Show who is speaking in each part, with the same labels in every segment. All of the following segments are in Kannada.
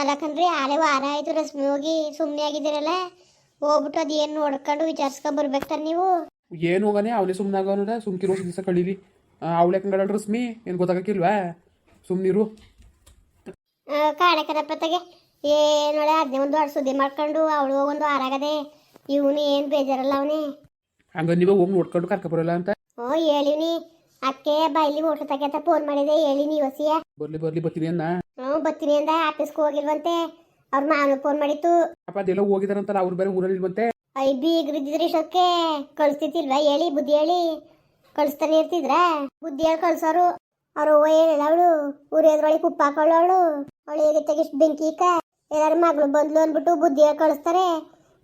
Speaker 1: ಅಲ್ಲ ಕಣ್ರಿ ಆಲೆ ವಾರ ಆಯ್ತು ರಶ್ಮಿ ಹೋಗಿ ಸುಮ್ಮನೆ ಆಗಿದ್ದೀರಲ್ಲ ಹೋಗ್ಬಿಟ್ಟು ಅದೇನು ನೋಡ್ಕೊಂಡು ವಿಚಾರಿಸ್ಕೊಂಡ್ ಬರ್ಬೇಕು ತಾನೆ ನೀವು.
Speaker 2: ಏನು ಹೋಗನೆ ಅವಳೆ ಸುಮ್ಮನೆ ಆಗೋನದ ಸುಮ್ಕಿರೋ ದಿವಸ ಕಳೀರಿ ಅವಳೆ ಕಂಗಡ ರಶ್ಮಿ ಏನು ಗೊತ್ತಾಗಕ್ಕಿಲ್ವಾ? ಸುಮ್ಮನಿರು
Speaker 1: ಕಾಣೆ ಕದಪ್ಪತ್ತಗೆ ಏ ನೋಡೆ ಅದನ್ನೇ ಒಂದು ದೊಡ್ಡ ಸುದ್ದಿ ಮಾಡ್ಕೊಂಡು ಅವಳು ಒಂದು ಆರಾಗದೆ ಆಗದೆ ಇವನು ಏನು ಬೇಜಾರಲ್ಲ ಅವನೇ.
Speaker 2: ಹಂಗ ನೀವು ಹೋಗಿ ನೋಡ್ಕೊಂಡು ಕರ್ಕೊಬರಲ್ಲ ಅಂತ?
Speaker 1: ಓ ಹೇಳಿವ್ನಿ. ಅಕ್ಕೆ ಬೈಲಿ ಹೋಟ್ಲ್ ಅಂತ ಫೋನ್ ಮಾಡಿದೆ. ಹೇಳಿ ನಿವಾಸಿಯಾ
Speaker 2: ಬರ್ಲಿ ಬರ್ಲಿ ಬರ್ತೀನಿ ಅನ್ನ
Speaker 1: ಹ್ಞೂ ಬರ್ತೀನಿ ಅಂದ. ಆಫೀಸ್ಗೆ ಹೋಗಿಲ್ವಂತೆ. ಅವ್ರ ಮಾವನ ಫೋನ್ ಮಾಡಿತ್ತು.
Speaker 2: ಅಪ್ಪ ಅದೆಲ್ಲ ಹೋಗಿದಾರಂತಲ್ಲ ಅವ್ರು ಬೇರೆ ಊರಲ್ಲಿ
Speaker 1: ಐ ಬೀಗ್ರಿದ್ರಿ ಇಷ್ಟಕ್ಕೆ ಕಳಿಸ್ತಿತ್ತಿಲ್ವಾ ಹೇಳಿ ಬುದ್ಧಿ ಹೇಳಿ. ಕಳಿಸ್ತಾನೆ ಇರ್ತಿದ್ರ? ಬುದ್ಧಿ ಹೇಳಿ ಕಳ್ಸೋರು. ಅವ್ರು ಅವ್ವ ಹೇಳಿಲ್ಲ ಅವಳು. ಉರಿಯೋದ್ರೊಳಗೆ ಉಪ್ಪು ಹಾಕೊಳ್ಳೋಳು ಅವಳು. ಹೇಗೆ ತೆಗಿಸ್ ಬೆಂಕಿ ಇಕ್ಕ ಎಲ್ಲಾರು ಮಗಳು ಬಂದ್ಲು ಅಂದ್ಬಿಟ್ಟು ಬುದ್ಧಿ ಹೇಳಿ ಕಳಿಸ್ತಾರೆ.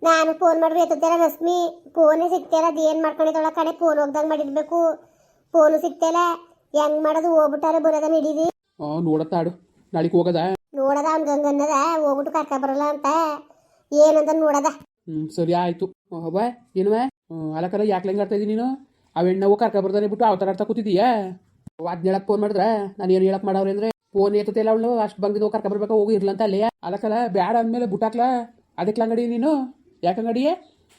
Speaker 1: ನಾನು ಫೋನ್ ಮಾಡಿದ್ರೆ ಎತ್ತುತ್ತಾರ ರಶ್ಮಿ? ಫೋನೇ ಸಿಗ್ತಾರ ಅದು ಏನು ಮಾಡ್ಕೊಂಡಿದ್ದಾಳ ಕಡೆ ಫೋನ್ ಹೋಗ್ದಂಗೆ ಮಾಡಿರ್ಬೇಕು. ಫೋನು ಸಿಗ್ತಾಯಿಲ್ಲ ಹೆಂಗ್ ಮಾಡೋದು? ಹೋಗ್ಬಿಟ್ಟಾರೆ ಬರೋದ ಹಿಡೀರಿ.
Speaker 2: ಹಾಂ ನೋಡತ್ತಾಡು ನಾಳೆಗೆ ಹೋಗದ?
Speaker 1: ನೋಡದ ಅವ್ನ ಗಂಗನ್ನದ ಹೋಗ್ಬಿಟ್ಟು ಕರ್ಕ ಬರಲ್ಲ ಅಂತ. ಏನಂತ ನೋಡದ.
Speaker 2: ಹ್ಮ್ ಸರಿ ಆಯ್ತು. ಬಾಯ್ ಏನು ಅಲಕರ ಯಾಕೆ ಹೆಂಗೆ ಆಡ್ತಾ ಇದ್ದೀನಿ ನೀನು? ಅವ ಹೆಣ್ಣವು ಕರ್ಕ ಬರ್ತಾನೆ ಬಿಟ್ಟು ಅವತಾರ ಆಡ್ತಾ ಕೂತಿದ್ದೀಯಾ ಅದ್ನ ಹೇಳಕ್ ಫೋನ್ ಮಾಡಿದ್ರೆ? ನಾನು ಏನು ಹೇಳಕ್ ಮಾಡವ್ರಿ ಅಂದ್ರೆ? ಫೋನ್ ಎತ್ತತಿಲ್ಲ ಅವಳು? ಅಷ್ಟು ಬಂದಿದ್ದು ಕರ್ಕ ಬರ್ಬೇಕು ಹೋಗಿ ಇರ್ಲಂತ ಅಲ್ಲೇ. ಅದಕ್ಕಲ್ಲ ಬ್ಯಾಡ ಅಂದ್ಮೇಲೆ ಬುಟ್ಟಾಕ್ಲ. ಅದಕ್ಕೆ ಅಂಗಡಿ ನೀನು? ಯಾಕೆ ಅಂಗಡಿಯೇ?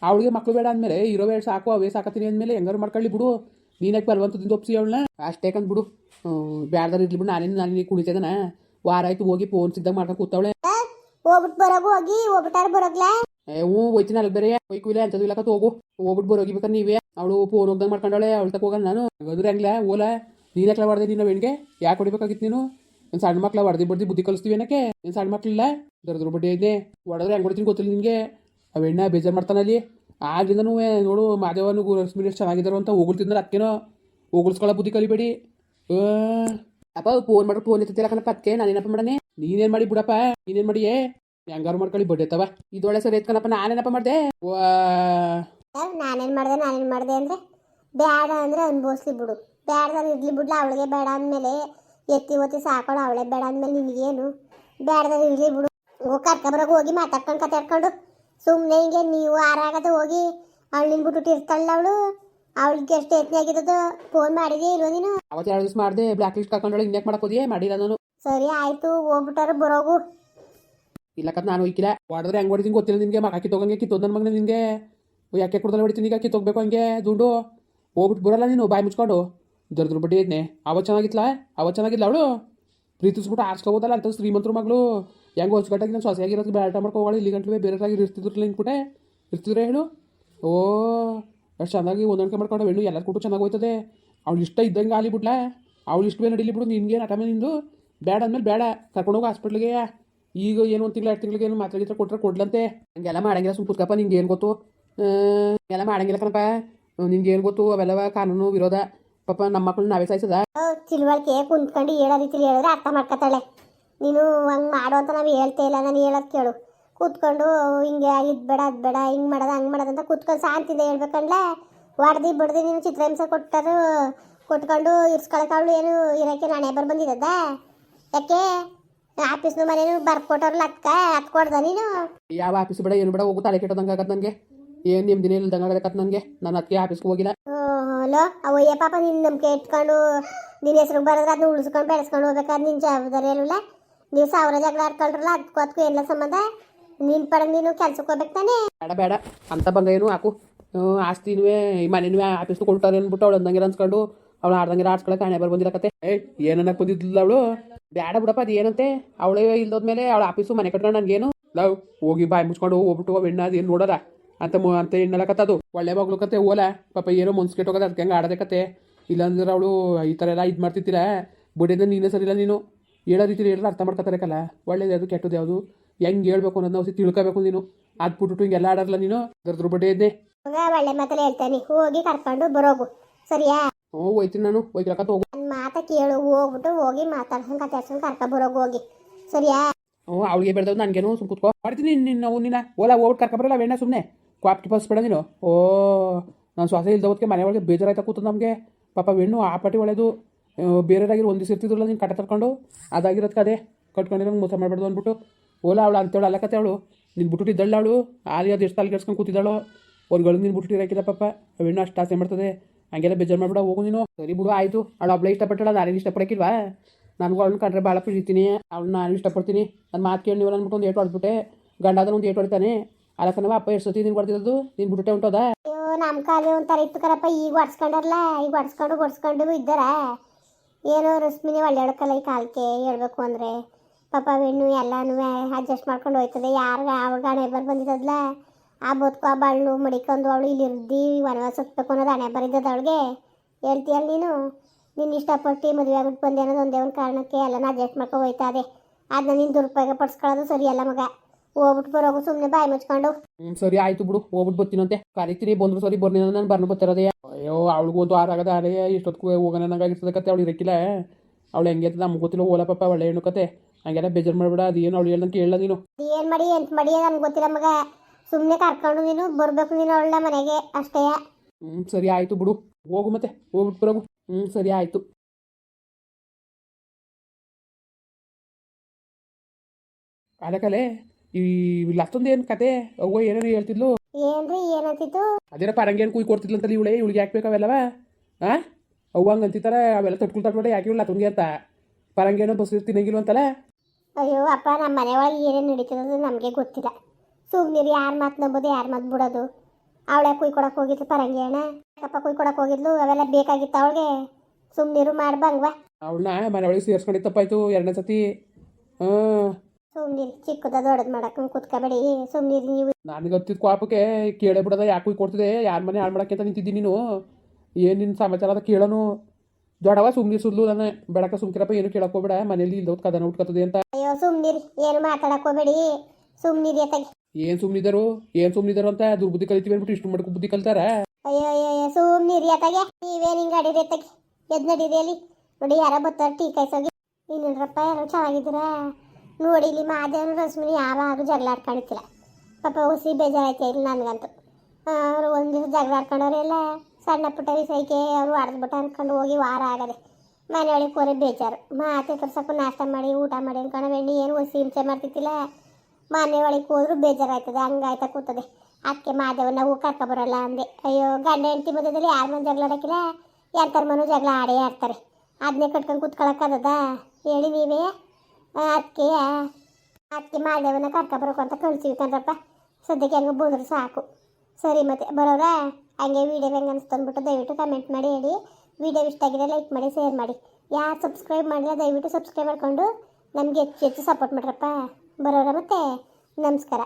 Speaker 2: ಅವಳಿಗೆ ಮಕ್ಳು ಬೇಡ ಅಂದ್ಮೇಲೆ ಇರೋ ಬೇಡ ಸಾಕು ಅವೇ ಸಾಕತ್ತೀನಿ ಅಂದ್ಮೇಲೆ ಹೆಂಗಾರು ಮಾಡ್ಕೊಳ್ಳಿ ಬಿಡು. ನೀನಾಗ ಬರುವಂಥದ್ದು ಒಪ್ಸಿ ಅವಳನ್ನ? ಅಷ್ಟೇ ಅಂತ ಬಿಡು. ಬ್ಯಾಡ್ದಾರ ಇರ್ಲಿ ಬಿಡು. ನಾನೇನು ನಾನು ಕುಳಿತದನ ವಾರ ಆಯ್ತು ಹೋಗಿ ಫೋನ್ ಸಿದ್ಧ ಮಾಡ್ಕೊಂಡು ಕೂತವಳೆ.
Speaker 1: ಹೋಗ್ಬಿಟ್ಟು ಬರೋಗು ಹೋಗಿ. ಹೋಗ್ಬಿಟ್ಟಾರ ಬರೋಗ್ಲಾ?
Speaker 2: ಏ ಹ್ಞೂ ಹೋಯ್ತೀನಿ ಅಲ್ಲಿ ಬೇರೆ. ಒಯ್ಕುವಿಲ್ಲ ಇಲ್ಲ ಇಲ್ಲ ಕತ್ ಹೋಗು ಹೋಗ್ಬಿಟ್ಟು ಬರೋಗಿಬೇಕಾದ್ರೆ ನೀವೇ. ಅವಳು ಫೋನ್ ಹೋಗ್ದಂಗೆ ಮಾಡ್ಕೊಂಡವಳೆ. ಅವಳು ತಕ ನಾನು. ಹಂಗಂದ್ರೆ ಹೆಂಗ್ಲ? ಓಲ? ನೀನು ಎಕ್ಲ ಹೊಡೆದೆ ನೀನು ಬೆಣ್ಗೆ ಯಾಕೆ ಹೊಡಿಬೇಕಾಗಿತ್ತು ನೀನು? ನನ್ನ ಸಣ್ಣ ಮಕ್ಳ ಹೊಡೆದಿ ಬಡ್ದಿ ಬುದ್ಧಿ ಕಲಿಸ್ತೀವಿ ಏನಕ್ಕೆ? ನಿನ್ನ ಸಣ್ಣ ಮಕ್ಳಿಲ್ಲ ದರದ್ರ ಬಡ್ಡಿ ಐತೆ ಹೊಡೆದ್ರೆ ಹೆಂಗ್ ಹೊಡಿತೀನಿ ಗೊತ್ತಿಲ್ಲ ನಿನಗೆ. ಅವೆಣ್ಣ ಬೇಜಾರು ಮಾಡ್ತಾನಲ್ಲಿ ಆಗ್ಲಿಂದನೂ ನೋಡು ಮಾದೇವನು ರಶ್ಮಿ ಎಷ್ಟು ಚೆನ್ನಾಗಿದ್ದಾರೆ ಅಂತ ಹೋಗುಳ್ತಿದ್ರೆ ಅದಕ್ಕೇನೋ ಹೋಗುಳ್ಸ್ಕೊಳ್ಳೋ ಬುದ್ಧಿ ಕಲಿಬೇಡಿ. ಆ, ಅಪ್ಪ ಫೋನ್ ಮಾಡ್ರೆ ಫೋನ್ ಎತ್ತಿಲ್ಲ ಕಣಪ್ಪ ಅದಕ್ಕೆ ನಾನೇನಪ್ಪ ಮಾಡನೆ ನೀನೇನ್ ಮಾಡಿ ಬಿಡಪ್ಪ? ನೀನೇನ್ ಮಾಡಿಯೇ? ಹೆಂಗಾರು ಮಾಡ್ಕೊಳ್ಳಿ ಬಡ್ಡೆ ತವ. ಇದೊಳೆ ಸರಿ ಎತ್ಕಣಪ್ಪ ನಾನೇನಪ್ಪ ಮಾಡಿದೆ? ವಾ.
Speaker 1: ನಾನೇನ್ ಮಾಡ್ದೆ ನಾನೇನ್ ಮಾಡ್ದೆ ಅಂದ್ರೆ ಬೇಡ ಅಂದ್ರೆ ಅನ್ಭವಿಸ್ಲಿ ಬಿಡು. ಬೇಡ ಇರ್ಲಿ ಬಿಡ್ಲ ಅವಳಿಗೆ ಬೇಡ ಅಂದ್ಮೇಲೆ ಎತ್ತಿ ಒತ್ತಿ ಸಾಕೊಂಡು ಅವಳೆ ಬೇಡ ಅಂದ್ಮೇಲೆ ನಿನಗೇನು? ಬೇಡದ ಇರ್ಲಿ ಬಿಡು. ಹೋಗಿ ಕರ್ಕೊಬರೋಗಿ ಹೋಗಿ ಮಾತಾಡ್ಕೊಂಡು ಕತಾಡ್ಕೊಂಡು ಸುಮ್ಮನೆ ಹಿಂಗೆ ನೀವು ಆರಾಗದ ಹೋಗಿ ಅವಳು ನಿನ್ಬಿಟ್ಟು ಇರ್ತಾಳಲ್ಲ ಅವಳು. ಅವಳಿಗೆ ಎಷ್ಟು ಯತ್ನ ಆಗಿರೋದು ಫೋನ್ ಮಾಡಿದೆ ಇಲ್ವ ನೀನು?
Speaker 2: ಅವತ್ತು ಎರಡು ದಿವಸ ಮಾಡಿದೆ ಬ್ಲ್ಯಾಕ್ ಲಿಸ್ಟ್ ಹಿಂಗೆ ಇನ್ಯಾಕ್ ಮಾಡಕೋದಿಯೇ ಮಾಡಿಲ್ಲ ನಾನು.
Speaker 1: ಸರಿ ಆಯ್ತು ಹೋಗ್ಬಿಟ್ಟಾರ ಬರೋಗು.
Speaker 2: ಇಲ್ಲಕತ್ ನಾನು ಹೋಯ್ಕಿಲ್ಲ. ಹೊಡೆದ್ರೆ ಹೆಂಗ್ ಹೊಡಿತೀನಿ ಗೊತ್ತಿಲ್ಲ ನಿನಗೆ ಮಗ ಕಿತ್ತೋಗಂಗೆ ಕಿತ್ತೋದ್ ನನ್ನ ಮಗನ ನಿನಗೆ. ಯಾಕೆ ಕೊಡ್ದಲ್ಲ ಹೊಡಿತೀನಿ ಈಗ ಕಿತ್ತೋಗ್ಬೇಕು ಹಂಗೆ ದುಂಡು. ಹೋಗ್ಬಿಟ್ಟು ಬರಲ್ಲ ನೀನು ಬಾಯಿ ಮುಚ್ಕೊಂಡು. ದರ್ದ್ರ ಬಡ್ಡಿ ಇದ್ನೆ. ಅವ ಚೆನ್ನಾಗಿತ್ತಲ್ಲ ಅವ ಚೆನ್ನಾಗಿಲ್ಲ ಅವಳು? ಪ್ರೀತಿಸ್ಬಿಟ್ಟು ಆರ್ಸ್ಕೋಬೋದಲ್ಲ ಅಂತ ಶ್ರೀಮಂತರ ಮಗಳು. ಹೆಂಗೆ ಹೊಚ್ಕಟ್ಟಾಗಿ ನಾನು ಸೊಸೆಯಾಗಿರೋದು ಬೇಟ ಮಾಡ್ಕೋಗಳು ಇಲ್ಲಿ ಗಂಟ್ಲು ಇರ್ತಿದ್ರು ಇರ್ತಿದ್ರಲ್ಲ ಇನ್ಕುಟೆ ಇರ್ತಿದ್ರೆ ಹೇಳು? ಓ ಎಷ್ಟು ಚೆನ್ನಾಗಿ ಹೊಂದಾಣಿಕೆ ಮಾಡ್ಕೊಂಡು ಹೆಣ್ಣು ಎಲ್ಲರ ಕೊಟ್ಟು ಚೆನ್ನಾಗಿ ಹೋಯ್ತದೆ. ಅವಳು ಇಷ್ಟ ಇದ್ದಂಗೆ ಆಲಿ ಅವಳು ಇಷ್ಟು ಇಷ್ಟವೇ ನಡೀಲಿ ಬಿಡು ನಿನ್ಗೆ ನಟಮೆ ನಿಂದು. ಬೇಡ ಅಂದ್ಮೇಲೆ ಬೇಡ. ಕರ್ಕೊಂಡೋಗಿ ಹಾಸ್ಪಿಟ್ಲಿಗೆ ಈಗ ಏನು ಒಂದು ತಿಂಗಳು, ಎರಡು ತಿಂಗಳಿಗೆ ಏನು ಮಾತ್ರೆ ಕೊಟ್ಟರೆ ಕೊಡ್ಲಂತೆ. ಹಂಗೆಲ್ಲ ಮಾಡಂಗಿಲ್ಲ ಸುಮ್ ಕುತ್ಕಪ್ಪ ನಿಂಗೆ ಏನು ಗೊತ್ತು? ಎಲ್ಲ ಮಾಡಂಗಿಲ್ಲ ಕಣಪ್ಪ. ನಿನ್ಗೆ ಏನು ಗೊತ್ತು? ಅವೆಲ್ಲವ ಕಾನೂನು, ವಿರೋಧ. ಪಾಪ ನಮ್ಮ ಮಕ್ಕಳು ನಾವೇ ಸಾಯಿಸದ
Speaker 1: ತಿಳುವಳಿಕೆ ಕುಂತ್ಕೊಂಡು ಹೇಳೋ ರೀತಿಲಿ ಹೇಳಿದ್ರೆ ಅರ್ಥ ಮಾಡ್ಕೊತಾಳೆ. ನೀನು ಹಂಗೆ ಮಾಡು ಅಂತ ನಾವು ಹೇಳ್ತೇ ಇಲ್ಲ ನಾನು ಹೇಳೋದು ಕೇಳು. ಕೂತ್ಕೊಂಡು ಹಿಂಗೆ ಇದು ಬೇಡ ಅದು ಬೇಡ ಹಿಂಗೆ ಮಾಡೋದು ಹಂಗೆ ಮಾಡೋದು ಅಂತ ಕೂತ್ಕೊಂಡು ಶಾಂತಿದೆ ಹೇಳ್ಬೇಕಂದ್ಲೆ? ಹೊಡ್ದು ಬಡ್ದು ನೀನು ಚಿತ್ರಹಿಂಸೆ ಕೊಟ್ಟರು ಕೊಟ್ಕೊಂಡು ಇರ್ಸ್ಕೊಳಕ್ಕೆ ಅವಳು ಏನು ಇರೋಕ್ಕೆ ನಾನೇ ಬರ್ ಬಂದಿದ್ದದ ಯಾಕೆ? ಆಫೀಸ್ನು ಮನೇನು ಬರ್ಕೊಟ್ಟವ್ರಲ್ಲ ಅಕ್ಕ ಹತ್ಕೊಡ್ದ ನೀನು?
Speaker 2: ಯಾವ ಆಫೀಸ್ ಬೇಡ ಏನು ಬೇಡ ಹೋಗು ತಲೆ ಕೆಟ್ಟದಂಗೆ ಆಗತ್ತೆ ನನಗೆ ಏನು ನಿಮ್ದಿನ ಇಲ್ದಂಗೆ ಆಗತ್ತೆ ನನಗೆ ನಾನು ಅದಕ್ಕೆ ಆಫೀಸ್ಗೆ ಹೋಗಿಲ್ಲ.
Speaker 1: ಹಲೋ ಅವಯ್ಯ ಪಾಪ ನಿನ್ನ ನಂಬಿಕೆ ಇಟ್ಕೊಂಡು ನಿನ್ನ ಹೆಸ್ರಿಗೆ ಬರೋದ್ರೆ ಅದನ್ನ ಉಳಿಸ್ಕೊಂಡು ಬೆಳೆಸ್ಕೊಂಡು ಹೋಗ್ಬೇಕಾದ್ರೆ ನಿನ್ನ ಜವಾಬ್ದಾರಿ ಅಲ್ವಲ್ಲ? ನೀವು ಸಾವಿರ ಜಗಳ ಆಡ್ಕೊಳ್ರಲ್ಲ ಅದಕ್ಕೂ ಅದಕ್ಕೂ ಎಲ್ಲ ಸಂಬಂಧ? ನಿನ್ನ ಪಡ ನೀನು ಕೆಲ್ಸಕ್ಕೆ ಹೋಗ್ಬೇಕು ತಾನೇ?
Speaker 2: ಬೇಡ ಬೇಡ. ಅಂತ ಬಂಗ ಏನು ಹಾಕು. ಆಸ್ತಿನೂ ಈ ಮನೆನೂ ಆಫೀಸ್ ಕೊಡ್ತಾರೆ ಅಂದ್ಬಿಟ್ಟು ಅವಳು ಅಂದಂಗೆ ಅನ್ಸ್ಕೊಂಡು ಅವಳು ಆಡ್ದಂಗೆ ಆಡ್ಸ್ಕೊಳಕ್ಕೆ ಹಣೆ ಬರ್ ಬಂದಿರಕತ್ತೆ ಏಯ್ ಏನನ್ನಕ್ಕೆ ಬಂದಿದ್ದಿಲ್ಲ ಅವಳು? ಬೇಡ ಬಿಡಪ್ಪ, ಅದು ಏನಂತೆ? ಅವಳೇ ಇಲ್ದೋದ್ಮೇಲೆ ಅವಳ ಆಫೀಸು ಮನೆ ಕಟ್ಕೊಂಡು ನನಗೇನು? ಲವ್, ಹೋಗಿ ಬಾಯಿ ಮುಚ್ಕೊಂಡು ಹೋಗ್ಬಿಟ್ಟು ಹೆಣ್ಣ, ಅದು ಏನು ನೋಡೋರ ಅಂತ ಮು ಅಂತ ಹೆಣ್ಣಲಕತ್ತದು ಒಳ್ಳೆ ಮಗಳು ಕತೆ ಓಲ ಪಾಪ ಏನೋ ಮುನ್ಸ್ಕೆಟ್ ಕೆಟ್ಟೋಗದ ಅದಕ್ಕೆ ಹೆಂಗೆ ಆಡದೆ ಕತೆ. ಇಲ್ಲಾಂದ್ರೆ ಅವಳು ಈ ಥರ ಎಲ್ಲ ಇದು ಮಾಡ್ತಿರ್ತೀರ ಬುಡಿಯಿಂದ ನೀನೇ ಸರಿಲ್ಲ ನೀನು. ಹೇಳೋ ರೀತಿ ಹೇಳಿದ್ರೆ ಅರ್ಥ ಮಾಡ್ಕೊತಾರಕ್ಕಲ್ಲ ಒಳ್ಳೇದು ಯಾವುದು ಕೆಟ್ಟದ್ದು ಯಾವುದು? ಹೆಂಗೆ ಹೇಳ್ಬೇಕು ಅನ್ನೋದು ನಾವು ತಿಳ್ಕೊಬೇಕು ನೀನು. ಅದು ಬಿಟ್ಬಿಟ್ಟು ಹಿಂಗೆಲ್ಲ ಆಡಲ್ಲ ನೀನು. ಅದ್ರದ್ರ ಬಡ್ಡೆ ಇದ್ದೆ
Speaker 1: ಒಳ್ಳೆ ಮಾತಲ್ಲಿ ಹೇಳ್ತಾನೆ ಹೋಗಿ ಕರ್ಕೊಂಡು ಬರೋಗು. ಸರಿಯಾ?
Speaker 2: ಹ್ಞೂ ಹೋಯ್ತೀನಿ ನಾನು. ಹೋಗ್ಲಕ್ಕ ಹೋಗು.
Speaker 1: ನನ್ನ ಮಾತ ಕೇಳು. ಹೋಗ್ಬಿಟ್ಟು ಹೋಗಿ ಮಾತಾಡ್ಸ್ಕೊಂಡು ಕತ್ತಾಡ್ಸ್ಕೊಂಡು ಕರ್ಕೊಂಡು ಬರೋಗು ಹೋಗಿ. ಸರಿಯಾ?
Speaker 2: ಹ್ಞೂ ಅವಳಿಗೆ ಬೆಳೆದವ್ ನನಗೇನು ಸುಮ್ ಕೂತ್ಕೋ. ಮಾಡ್ತೀನಿ ನಿನ್ನ ನಿನ್ನ. ಓಲಾ ಹೋಗ್ಬಿಟ್ಟು ಕರ್ಕೊಬರಲ್ಲ ವೆಣ್ಣ ಸುಮ್ಮನೆ ಕ್ವಾಪ್ ಕಿಪಾಸ್ಬೇಡ ನೀನು? ಓ, ನಾನು ಶ್ವಾಸ ಇಲ್ದ ಹೊತ್ತಿಗೆ ಮನೆ ಒಳಗೆ ಬೇಜಾರಾಯ್ತಾ ಕೂತು ನಮಗೆ. ಪಾಪ ಹೆಣ್ಣು ಆ ಪಾಟಿ ಒಳ್ಳೇದು. ಬೇರೆಯವ್ರಾಗಿರೋ ಒಂದು ಇರ್ತಿದ್ರಲ್ಲ ನೀನು ಕಟ್ಟ ತರ್ಕೊಂಡು ಅದಾಗಿರೋದಕ್ಕೆ ಅದೇ ಕಟ್ಕೊಂಡಿರೋ ಮೋಸ ಮಾಡಬಾರ್ದು ಅಂದ್ಬಿಟ್ಟು. ಓಲಾ ಅವಳು ಅಂತೇಳು ಕತೆ ಅವಳು. ನೀನು ಬಿಟ್ಟು ಇದ್ದಳು ಅವಳು. ಆಲಿ ಅದು ಎಷ್ಟು ಅಲ್ಲಿ ಕೆಡ್ಸ್ಕೊಂಡು ಕೂತಿದ್ದಾಳು. ಒಂದು ಗಳು ನೀನು ಬಿಟ್ಟು ಇರಾಕಿಲ್ಲ ಪಾಪ? ಹೆಣ್ಣು ಅಷ್ಟು ಆಸೆ ಮಾಡ್ತದೆ. ಹಂಗೆಲ್ಲ ಬೇಜಾರು ಮಾಡ್ಬಿಡ, ಹೋಗು ನೀನು. ಸರಿ ಬಿಡು, ಆಯಿತು. ಅವಳು ಒಬ್ಳೆ ಇಷ್ಟಪಟ್ಟಳ ನಾನೇನು ಇಷ್ಟಪಡಕ್ಕಿಲ್ವಾ? ನನಗೂ ಅವ್ಳನ್ನ ಕಂಡ್ರೆ ಭಾಳ ಪ್ರೀತಿನಿ ಅವಳನ್ನ ನಾನು ಇಷ್ಟಪಡ್ತೀನಿ. ನನ್ನ ಮಾತು ಕೇಳಿ ನೀವು ಅಂದ್ಬಿಟ್ಟು ಒಂದು ಏಟು ಹೊಡ್ಬಿಟ್ಟೆ. ಗಂಡ ಒಂದು ಏಟು ಹೊಡಿತಾನೆ. ಅದಕ್ಕೆ ನಮ್ಮ ಅಪ್ಪ ಎಷ್ಟು ಸತಿ ನೀನು ಕೊಡ್ತಿದ್ದು ನೀನು ಬಿಟ್ಟೆ ಉಂಟದ
Speaker 1: ಅಯ್ಯೋ ನಮ್ಮ ಕಾಲೇ ಒಂಥರ ಇತ್ತು ಕರಪ್ಪ ಈಗ ಹೊಡ್ಸ್ಕೊಂಡಾರಲ್ಲ, ಈಗ ಹೊಡ್ಸ್ಕೊಂಡು ಹೊಡ್ಸ್ಕೊಂಡು ಇದ್ದಾರ. ಏನೋ ರಶ್ಮಿನಿ ಒಳ್ಳೆ ಹೇಳ್ಕಲ್ಲ ಈ ಕಾಲಕ್ಕೆ ಹೇಳ್ಬೇಕು ಅಂದರೆ. ಪಾಪ ಹೆಣ್ಣು ಎಲ್ಲನೂ ಅಡ್ಜಸ್ಟ್ ಮಾಡ್ಕೊಂಡು ಹೋಯ್ತದೆ. ಯಾರು ಅವಾಗ ಹಣೆ ಬರ್ ಬಂದಿದ್ದಲ್ಲ ಆ ಬದುಕು, ಆ ಬಳ್ಳು ಮಡಿಕೊಂಡು ಅವಳು ಇಲ್ಲಿ ಇರ್ದಿ ವನವಾಸ ಹೋಗ್ಬೇಕು ಅನ್ನೋದು ಹಣೆ ಬರಿದ್ದದ ಅವಳಿಗೆ. ಹೇಳ್ತೀಯಲ್ಲ ನೀನು? ನಿನ್ನ ಇಷ್ಟಪಟ್ಟು ಮದುವೆ ಆಗ್ಬಿಟ್ಟು ಬಂದೆ ಅನ್ನೋದು ಒಂದೇ ಒಂದು ಕಾರಣಕ್ಕೆ ಎಲ್ಲನೂ ಅಡ್ಜಸ್ಟ್ ಮಾಡ್ಕೊಂಡು ಹೋಯ್ತಾ ಅದೇ ಅದನ್ನ ನೀನು ದುರುಪಯೋಗ ಪಡಿಸ್ಕೊಳ್ಳೋದು ಸರಿಯಲ್ಲ ಮಗ. ಹೋಗ್ಬಿಟ್ಟು ಬರೋಗು ಸುಮ್ಮನೆ ಬಾಯಿ ಮುಚ್ಕೊಂಡು.
Speaker 2: ಹ್ಞೂ ಸರಿ ಆಯ್ತು ಬಿಡು. ಹೋಗ್ಬಿಟ್ಟು ಬರ್ತೀನಂತೆ ಕರಿತೀನಿ ಬಂದ್ರು ಸರಿ ಬರ್ನಿ ನಾನು ಬರ್ನ ಬರ್ತಿರೋದೇ. ಅಯ್ಯೋ ಅವಳಿಗೂ ಒಂದು ವಾರ ಆಗದ ಅದೇ ಇಷ್ಟೊತ್ತಿಗೂ ಹೋಗೋಣ ನಂಗಾಗಿರ್ತದೆ ಕತೆ ಅವಳು ಇರಕ್ಕಿಲ್ಲ ಅವಳು ಹೆಂಗೆ ನಮ್ಗೆ ಗೊತ್ತಿಲ್ಲ. ಓಲ ಪಾಪ ಒಳ್ಳೆ ಹೆಣ್ಣು ಕತೆ. ಹಂಗೆಲ್ಲ ಬೇಜಾರು ಮಾಡ್ಬೇಡ ಅದು ಏನು ಅವಳು ಹೇಳ್ದಂಗೆ ಕೇಳಲ್ಲ ನೀನು.
Speaker 1: ಏನು ಮಾಡಿ ಎಂತ ಮಾಡಿ ನನ್ಗೆ ಗೊತ್ತಿಲ್ಲ ಮಗ. ಸುಮ್ಮನೆ ಕರ್ಕೊಂಡು ನೀನು ಬರ್ಬೇಕು ನೀನು ಅವಳ ಮನೆಗೆ ಅಷ್ಟೇ.
Speaker 2: ಹ್ಞೂ ಸರಿ ಆಯಿತು ಬಿಡು. ಹೋಗು ಮತ್ತೆ ಹೋಗ್ಬಿಟ್ಟು ಬರೋಗು. ಹ್ಞೂ ಸರಿ ಆಯಿತು. ಅಲ್ಲಕಲೆ ಈ ಲತ್ತೊಂದು ಏನು ಕತೆ? ಅವ್ವ ಏನೇನು ಹೇಳ್ತಿದ್ಲು.
Speaker 1: ಏನ್ರಿ ಏನಂತಿತ್ತು?
Speaker 2: ಅದೇನ ಪರಂಗೇನು ಕುಯ್ ಅಂತ ಇವಳೆ ಇವಳಿಗೆ ಯಾಕೆ ಅವೆಲ್ಲವ? ಹಾಂ ಅವ್ವ ಹಂಗೆ ಅಂತಿತ್ತಾರ ಅವೆಲ್ಲ ತಟ್ಕೊಳ್ ತಟ್ಕೊಡೆ ಯಾಕೆ ಇವಳು ಲತ್ತೊಂಗೆ ಅಂತ? ಪರಂಗೇನೋ ಬಸ್ ತಿನ್ನಂಗಿಲ್ವ ಅಂತಲ್ಲ?
Speaker 1: ಅಯ್ಯೋ ಅಪ್ಪ ನಮ್ಮ ಮನೆ ಒಳಗೆ ಏನೇನು ನಡೀತದ ನಮಗೆ ಗೊತ್ತಿಲ್ಲ. ಸುಮ್ಮನಿರಿ ಯಾರ್ ಮಾತ್ ನಂಬೋದು ಯಾರ್ ಮಾತು ಬಿಡೋದು. ಅವಳೆ ಕುಯ್ ಕೊಡಕ್ಕೆ ಹೋಗಿದ್ಲು ಪರಂಗಿ ಅಣ್ಣ ಅಪ್ಪ ಕುಯ್ ಕೊಡಕ್ಕೆ ಹೋಗಿದ್ಲು? ಅವೆಲ್ಲ ಬೇಕಾಗಿತ್ತು ಅವಳಿಗೆ? ಸುಮ್ಮನಿರು ಮಾಡ್ಬಂಗ್ವಾ.
Speaker 2: ಅವಳನ್ನ ಮನೆ ಒಳಗೆ ಸೇರ್ಸ್ಕೊಂಡಿದ್ದು ತಪ್ಪಾಯ್ತು ಎರಡನೇ ಸತಿ. ಹಾಂ
Speaker 1: ಸುಮ್ಮನಿರಿ ಚಿಕ್ಕದ ದೊಡ್ಡದು ಮಾಡಕ್ಕೆ ಕುತ್ಕೋಬೇಡಿ. ಸುಮ್ಮನಿರಿ ನೀವು
Speaker 2: ನನಗೆ ಗೊತ್ತಿದ್ದು ಕೋಪಕ್ಕೆ ಕೇಳೇ ಬಿಡದ ಯಾಕೆ ಕೊಡ್ತದೆ? ಯಾರ ಮನೆ ಹಾಳು ಮಾಡಕ್ಕೆ ಅಂತ ನಿಂತಿದ್ದೀನಿ ನೀನು. ಏನು ನಿನ್ನ ಸಮಾಚಾರ ಅದ ಕೇಳೋನು. ದೊಡವ ಸುಮ್ನಿ ಸುದ್ಲು ನಾನು ಬೆಳಕ ಸುಮ್ಕಿರಪ್ಪ ಏನು ಕೇಳಕ್ ಹೋಗ್ಬೇಡ. ಮನೇಲಿ ಇಲ್ದವ್ದು ಕದನ ಉಟ್ಕತ್ತದೆ ಅಂತ.
Speaker 1: ಅಯ್ಯೋ ಸುಮ್ಮನಿರಿ ಏನು ಮಾತಾಡಕ್ ಹೋಗ್ಬೇಡಿ. ಸುಮ್ಮನಿರಿ ಅತ್ತಾಗಿ
Speaker 2: ಏನು ಸುಮ್ಮನಿದ್ದಾರು ಏನು ಸುಮ್ಮನಿದ್ದಾರು ಅಂತ ದುರ್ಬುದ್ಧಿ ಕಲಿತೀವಿ ಅಂದ್ಬಿಟ್ಟು ಇಷ್ಟು ಮಾಡ್ಕೊ ಬುದ್ಧಿ ಕಲ್ತಾರ.
Speaker 1: ಅಯ್ಯೋ ಅಯ್ಯೋ ಅಯ್ಯೋ ಸುಮ್ಮನಿರಿ ಅತ್ತಾಗೆ ನೀವೇನು ಹಿಂಗೆ ಅಡಿರಿ ಅತ್ತಾಗೆ ಎದ್ ನಡೀರಿ ಅಲ್ಲಿ. ನೋಡಿ ಯಾರೋ ಬರ್ತಾರೆ ಟೀ ಕಾಯ್ಸೋಗಿ. ಇನ್ನೇನ್ರಪ್ಪ ಯಾರೋ ಚೆನ್ನಾಗಿದ್ದೀರಾ? ನೋಡಿ, ಇಲ್ಲಿ ಮಾದೇವನ ರಶ್ಮಿನಿ ಯಾವಾಗ ಜಗಳ ಆಡ್ಕೊಂಡಿತ್ತಿಲ್ಲ ಪಾಪ ಹುಸಿ ಬೇಜಾರೈತೆ ಇಲ್ಲಿ ನನಗಂತೂ. ಅವರು ಒಂದು ದಿವಸ ಜಗಳ ಆಡ್ಕೊಂಡವ್ರೆಲ್ಲ ಸಣ್ಣ ಪುಟ್ಟ ವಿಷಯಕ್ಕೆ ಅವರು ಆಡಿಸ್ಬಿಟ್ಟು ಅನ್ಕೊಂಡು ಹೋಗಿ ವಾರ ಆಗದೆ. ಮನೆಯೊಳಗೆ ಕೋರೆ ಬೇಜಾರು. ಮಾತೆ ತರ್ಸಕ್ಕೂ ನಾಷ್ಟ ಮಾಡಿ, ಊಟ ಮಾಡಿ ಅನ್ಕೊಂಡು ಬೆಣ್ಣೆ ಏನು ಹುಸಿ ಹಿಂಸೆ ಮಾಡ್ತಿತ್ತಿಲ್ಲ. ಮನೆಯೊಳಗೆ ಹೋದ್ರು ಬೇಜಾರಾಯ್ತದೆ, ಹಂಗಾಯ್ತಾ ಕೂತದೆ. ಅದಕ್ಕೆ ಮಾದೇವನ್ನ ಹೂ ಕರ್ಕೊಬರಲ್ಲ ಅಂದೆ. ಅಯ್ಯೋ, ಗಂಡ ಹೆಂಡತಿ ಮಧ್ಯದಲ್ಲಿ ಯಾರು ಮನೆ ಜಗಳ ಆಡಕ್ಕಿಲ್ಲ? ಯಾರ ಮನು ಜಗಳ ಆಡೇ ಆಡ್ತಾರೆ. ಅದನ್ನೇ ಕಟ್ಕೊಂಡು ಕೂತ್ಕೊಳಕ್ಕದ ಹೇಳಿ ನೀವೇ. ಅದಕ್ಕೆ ಅದಕ್ಕೆ ಕರ್ಕ ಕರ್ಕೊಬರಕು ಅಂತ ಕಳ್ಸಿವಿ ಕಣ್ರಪ್ಪ ಸದ್ಯಕ್ಕೆ ಹೆಂಗೆ ಬಂದ್ರೆ ಸಾಕು. ಸರಿ ಮತ್ತೆ, ಬರೋರಾ? ಹಂಗೆ ವೀಡಿಯೋ ಹೆಂಗೆ ಅನಿಸ್ತು ಅಂದ್ಬಿಟ್ಟು ದಯವಿಟ್ಟು ಕಮೆಂಟ್ ಮಾಡಿ, ಹೇಳಿ. ವಿಡಿಯೋ ಇಷ್ಟ ಆಗಿದೆ ಲೈಕ್ ಮಾಡಿ ಶೇರ್ ಮಾಡಿ. ಯಾರು ಸಬ್ಸ್ಕ್ರೈಬ್ ಮಾಡಿಲ್ಲ ದಯವಿಟ್ಟು ಸಬ್ಸ್ಕ್ರೈಬ್ ಮಾಡ್ಕೊಂಡು ನಮಗೆ ಹೆಚ್ಚು ಹೆಚ್ಚು ಸಪೋರ್ಟ್ ಮಾಡ್ರಪ್ಪ. ಬರೋರ ಮತ್ತೆ, ನಮಸ್ಕಾರ.